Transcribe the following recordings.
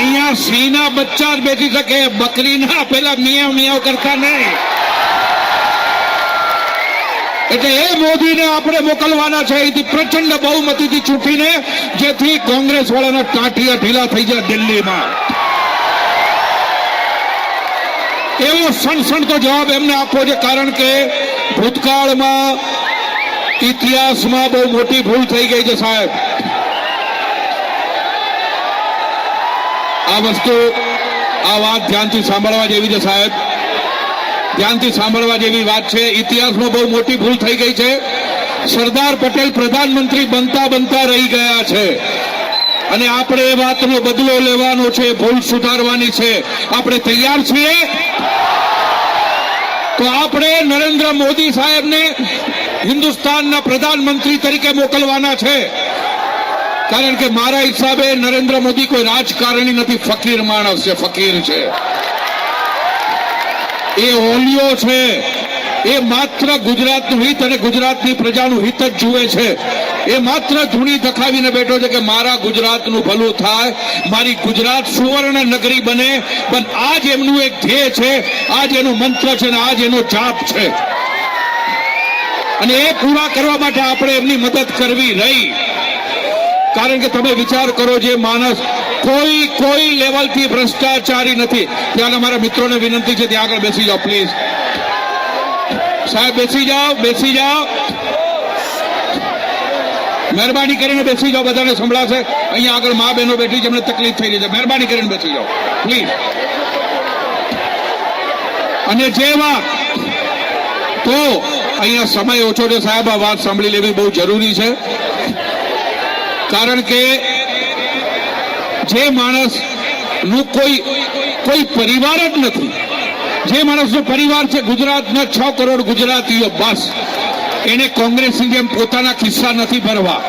અહીંયા સિંહના બચ્ચા જ બેસી શકે. બકરીના પેલા મિયા મિયાવ કરતા નહીં. એટલે એ મોદીને આપણે મોકલવાના છે. એથી પ્રચંડ બહુમતીથી ચૂંટીને જેથી કોંગ્રેસ વાળાના ટાંટિયા ઢીલા થઈ જાય દિલ્હીમાં. એવો સણસણતો જવાબ એમને આપવો છે. કારણ કે ભૂતકાળમાં ઇતિહાસમાં બહુ મોટી ભૂલ થઈ ગઈ છે સાહેબ. આ વસ્તુ આ વાત ધ્યાનથી સાંભળવા જેવી છે સાહેબ. ધ્યાનથી સાંભળવા જેવી વાત છે. ઇતિહાસમાં બહુ મોટી ભૂલ થઈ ગઈ છે. સરદાર પટેલ પ્રધાનમંત્રી બનતા બનતા રહી ગયા છે. અને આપણે એ વાતનો બદલો લેવાનો છે, ભૂલ સુધારવાની છે. આપણે તૈયાર છીએ? તો આપણે નરેન્દ્ર મોદી સાહેબને હિન્દુસ્તાનના પ્રધાનમંત્રી તરીકે મોકલવાના છે. કારણ કે મારા હિસાબે નરેન્દ્ર મોદી કોઈ રાજકારણી નથી, ફકીર માણસ છે, ફકીર છે. એ ઓલિયો છે, એ માત્ર ગુજરાતનું હિત અને ગુજરાતની પ્રજાનું હિત જ જુએ છે. એ માત્ર ધૂણી દખાવીને બેઠો છે કે મારા ગુજરાતનું ભલું થાય, મારી ગુજરાત સુવર્ણ નગરી બને, પણ આજ એમનું એક ધ્યેય છે, આજ એનું મંત્ર છે અને આજ એનો જાપ છે. અને એ પૂરા કરવા માટે આપણે એમની મદદ કરવી રહી. કારણ કે તમે વિચાર કરો જે માણસ કોઈ કોઈ લેવલથી ભ્રષ્ટાચારી નથી. ત્યાં અમારા મિત્રોને વિનંતી છે, ત્યાં આગળ બેસી જાઓ પ્લીઝ સાહેબ, બેસી જાઓ બેસી જાઓ. મહેરબાની કરીને બેસી જાઓ, બધાને સંભળાશે. અહીંયા આગળ મા બહેનો બેઠી છે, એમને તકલીફ થઈ રહી છે. મહેરબાની કરીને બેસી જાઓ પ્લીઝ અને જે વાત તો, અહીંયા સમય ઓછો છે સાહેબ, આ વાત સાંભળી લેવી બહુ જરૂરી છે. કારણ કે જે માણસનું કોઈ કોઈ પરિવાર જ નથી. જે માણસનો પરિવાર છે ગુજરાતના છ કરોડ ગુજરાતીઓ, બસ. એને કોંગ્રેસની જેમ પોતાના ખિસ્સા નથી ભરવા.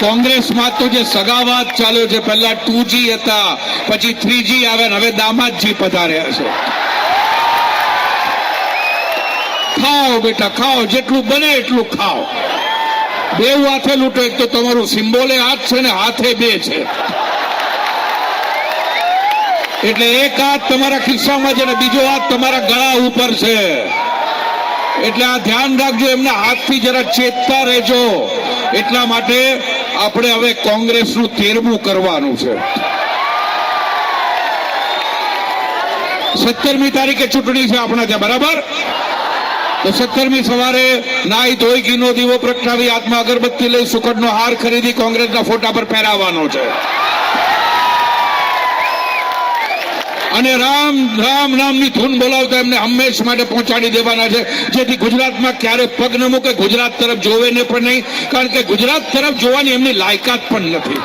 કોંગ્રેસમાં તો જે સગાવાદ ચાલ્યો છે, પહેલા ટુ હતા, પછી થ્રી આવે આવ્યા હવે દામાદજી પધાર્યા છે. ખાઓ બેટા, ખાઓ, જેટલું બને એટલું ખાઓ. બે હાથે લૂંટો, એક તો તમારું સિમ્બોલે હાથ છે ને હાથે બે છે. એટલે એક હાથ તમારા ખિસ્સામાં છે ને બીજો હાથ તમારા ગળા ઉપર છે. એટલે આ ધ્યાન રાખજો, એમના હાથથી જરા ચેતતા રહેજો. એટલા માટે આપણે હવે કોંગ્રેસનું તેરમું કરવાનું છે. સત્તરમી તારીખે ચૂંટણી છે આપણા ત્યાં, બરાબર? તો સત્તરમી સવારે નાઈ ધોઈ ઘીનો દીવો પ્રગટાવી હાથમાં અગરબત્તી લઈ સુકટનો હાર ખરીદી કોંગ્રેસના ફોટા પર પહેરાવવાનો છે. અને રામ રામ નામની ધૂન બોલાવતા એમને હંમેશ માટે પહોંચાડી દેવાના છે. જેથી ગુજરાતમાં ક્યારે પગ ન મૂકે, ગુજરાત તરફ જોવે ને પણ નહીં. કારણ કે ગુજરાત તરફ જોવાની એમની લાયકાત પણ નથી.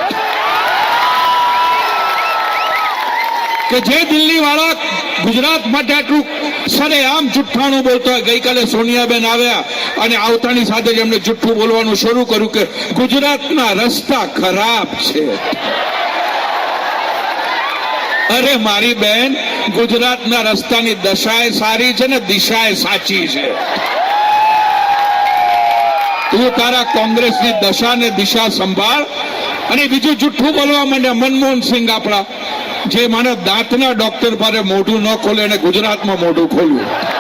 કે જે દિલ્હી વાળા ગુજરાત માટે આટલું સરેઆમ જુઠ્ઠાણું બોલતો હોય, ગઈકાલે સોનિયાબેન આવ્યા અને આવતાની સાથે જ એમને જુઠ્ઠું બોલવાનું શરૂ કર્યું કે ગુજરાતના રસ્તા ખરાબ છે. અરે મારી બેન, ગુજરાતના રસ્તાની દશાએ સારી છે ને દિશાએ સાચી છે. તું તારા કોંગ્રેસની દશા ને દિશા સંભાળ અને બીજું જુઠ્ઠું બોલવા માંડ્યા મનમોહન સિંહ આપણા જે મને દાંતના ડોક્ટર પાસે મોઢું ન ખોલે અને ગુજરાતમાં મોઢું ખોલ્યું.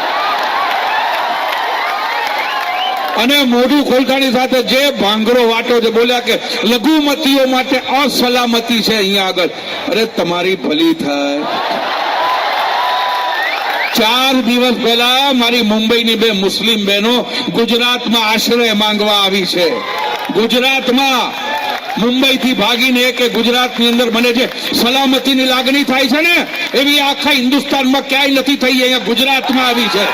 અને મોઢું ખોલતાની સાથે જે ભાંગરો વાટો છે બોલ્યા કે લઘુમતીઓ માટે અસલામતી છે અહીંયા આગળ. અરે, તમારી ભલી થાય. ચાર દિવસ પહેલા મારી મુંબઈની બે મુસ્લિમ બહેનો ગુજરાતમાં આશ્રય માંગવા આવી છે. ગુજરાતમાં મુંબઈથી ભાગીને કે ગુજરાતની અંદર મને જે સલામતીની લાગણી થાય છે ને, એવી આખા હિન્દુસ્તાનમાં ક્યાંય નથી થઈ, અહીંયા ગુજરાતમાં આવી છે.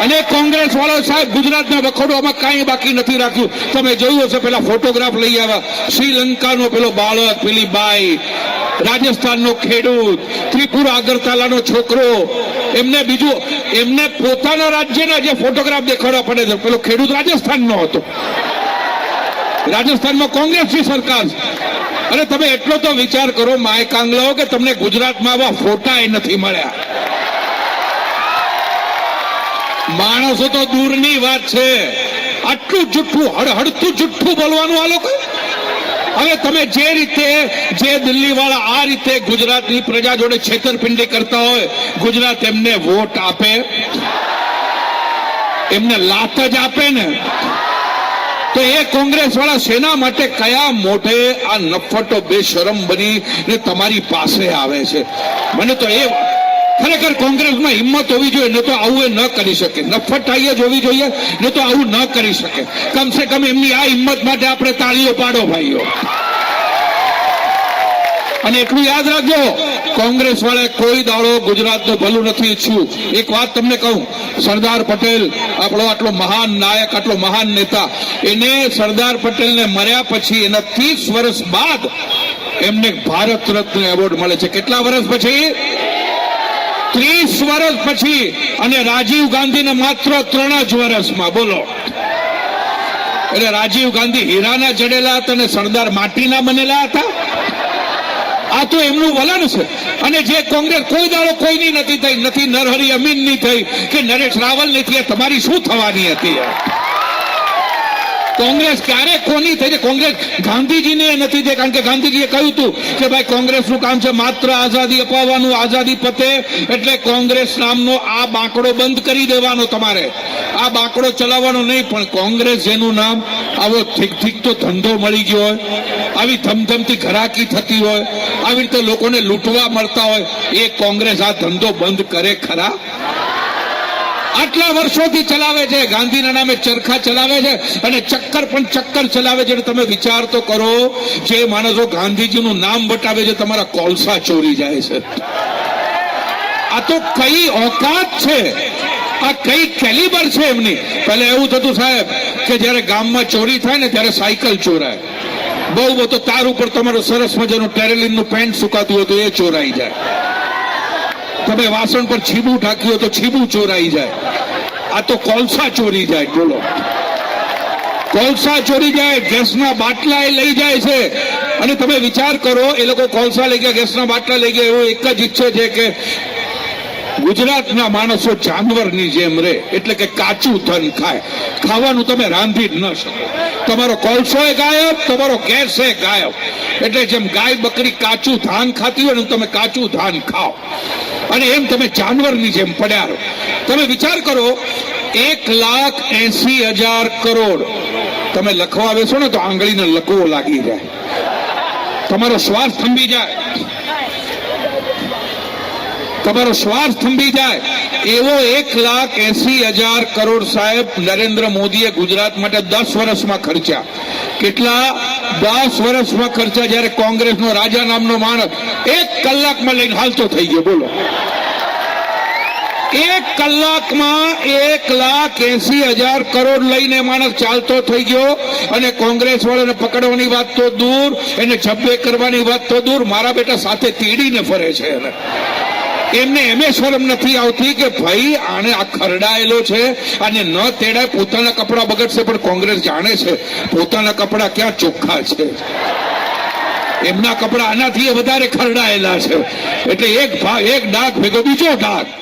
અને કોંગ્રેસ વાળો સાહેબ ગુજરાતના વખોડવામાં કાંઈ બાકી નથી રાખ્યું. તમે જોયું હશે, પેલા ફોટોગ્રાફ લઈ આવ્યા શ્રીલંકાનો પેલો બાળક, પેલી બાઈ. રાજસ્થાનનો ખેડૂત. ત્રિપુરા અગરતાલાનો છોકરો. એમને બીજું, એમને પોતાના રાજ્યના જે ફોટોગ્રાફ દેખાડવા પડે છે પેલો ખેડૂત રાજસ્થાનનો હતો. રાજસ્થાનમાં કોંગ્રેસની સરકાર. અને તમે એટલો તો વિચાર કરો, માય કાંગલાઓ, કે તમને ગુજરાતમાં આવા ફોટા નથી મળ્યા. માણસો તો દૂરની વાત છે. આટલું જુઠ્ઠું હડહડતું જુઠ્ઠું બોલવાનું આ લોકો? અને તમે જે રીતે, જે દિલ્હી વાળા આ રીતે ગુજરાતની પ્રજા જોડે છેતરપિંડી કરતા હોય, ગુજરાત એમને વોટ આપે? એમને લાત જ આપે ને? તો એ કોંગ્રેસ વાળા સેના માટે કયા મોઢે આ નફટો, બેશરમ બની ને તમારી પાસે આવે છે? મને તો એ ખરેખર કોંગ્રેસમાં હિંમત હોવી જોઈએ, ન તો આવું એ ન કરી શકે. નફટાઈ જ હોવી જોઈએ, ન તો આવું ન કરી શકે. કમસે કમ એમની આ હિંમત માટે આપણે તાળીઓ પાડો, ભાઈઓ. અને એટલું યાદ રાખજો કોંગ્રેસ વાળા કોઈ દાડો ગુજરાતનું ભલું નથી ઈચ્છ્યું. એક વાત તમને કહું, સરદાર પટેલ આપણો આટલો મહાન નાયક, આટલો મહાન નેતા, એને સરદાર પટેલને મર્યા પછી, એના ત્રીસ વર્ષ બાદ એમને ભારત રત્ન એવોર્ડ મળે છે. કેટલા વર્ષ પછી? ત્રીસ વર્ષ પછી અને રાજીવ ગાંધીને માત્ર ત્રણ જ વર્ષમાં બોલો. એટલે રાજીવ ગાંધી હીરાના જડેલા હતા અને સરદાર માટીના બનેલા હતા? આ તો એમનું વલણ છે. અને જે કોંગ્રેસ, કોઈ દાડો કોઈની નથી થઈ, નથી નરહરી અમીનની થઈ કે નરેશ રાવલની થઈ તમારી શું થવાની હતી? કોંગ્રેસ ક્યારે કોની થઈ કોંગ્રેસ ગાંધીજીને નથી થઈ કારણ કે ગાંધીજીએ કહ્યું હતું કે ભાઈ કોંગ્રેસનું કામ છે માત્ર આઝાદી અપાવવાનું, આઝાદી પતે, એટલે કોંગ્રેસ નામનો આ બાંકડો બંધ કરી દેવાનો તમારે. આ બાંકડો ચલાવવાનો નહીં, પણ કોંગ્રેસ જેનું નામ આવો ઠીક ઠીક તો ધંધો મળી ગયો હોય, આવી ધમધમતી ઘરાકી થતી હોય, આવી રીતે લોકોને લૂંટવા મળતા હોય, એ કોંગ્રેસ આ ધંધો બંધ કરે ખરા? આટલા વર્ષોથી ચલાવે છે. ગાંધીના નામે ચરખા ચલાવે છે અને ચક્કર પણ ચક્કર ચલાવે છે. તમે વિચાર તો કરો, જે માણસો ગાંધીજીનું નામ બતાવે છે, તમારા કોલસા ચોરી જાય છે. આ તો કઈ ઓકાત છે. આ કઈ કેલિબર છે એમની. પહેલા એવું થતું સાહેબ કે જ્યારે ગામમાં ચોરી થાય ને ત્યારે સાયકલ ચોરાય. બહુ તો તાર ઉપર તમારું સરસ મજાનું ટેરેલિનનું પેન્ટ સુકાતું હોય તો એ ચોરાઈ જાય. તમે વાસણ પર છીબું ઢાંક્યું તો છીબું ચોરાઈ જાય. આ તો કોલસા ચોરી જાય, બોલો. કોલસા ચોરી જાય, ગેસના બાટલા એ લઈ જાય છે. અને તમે વિચાર કરો, એ લોકો કોલસા લઈ ગયા, ગેસના બાટલા લઈ ગયા, એવું એક જ ઈચ્છે છે કે ગુજરાતના માણસો જાનવરની જેમ રહે એટલે કે કાચું ધન ખાય. ખાવાનું તમે રાંધી જ ન શકો. તમારો કોલસો એ ગાયબ, તમારો ગેસ એ ગાયબ. એટલે જેમ ગાય બકરી કાચું ધાન ખાતી હોય ને તમે કાચું ધાન ખાઓ. અને એમ તમે જાનવરની જેમ પડ્યા રહો. તમે વિચાર કરો, એક લાખ એસી હજાર કરોડ. તમે લખવા બેસો ને તો આંગળીને લકવો લાગી જાય. તમારો શ્વાસ થંભી જાય. તમારો શ્વાસ થંભી જાય. એવો એક લાખ એસી હજાર કરોડ સાહેબ નરેન્દ્ર મોદીએ ગુજરાત માટે દસ વર્ષમાં ખર્ચ્યા. કેટલા? દસ વર્ષમાં ખર્ચા જ્યારે કોંગ્રેસનો રાજા નામનો માણસ એક કલાકમાં લઈને હાલતો થઈ ગયો. બોલો. એક કલાકમાં એક લાખ એસી હજાર કરોડ લઈને માણસ ચાલતો થઈ ગયો અને કોંગ્રેસ વાળાને પકડવાની વાત તો દૂર, એને છબ્બે કરવાની વાત તો દૂર. મારા બેટા સાથે તેડીને ફરે છે એને. એમને એમે શરમ નથી આવતી કે ભાઈ આને આ ખરડાયેલો છે અને ન તેડાય, પોતાના કપડા બગડશે, પણ કોંગ્રેસ જાણે છે પોતાના કપડા ક્યાં ચોખ્ખા છે. એમના કપડા આનાથી વધારે ખરડાયેલા છે. એટલે એક ભાગ એક ડાઘ ભેગો બીજો ડાઘ.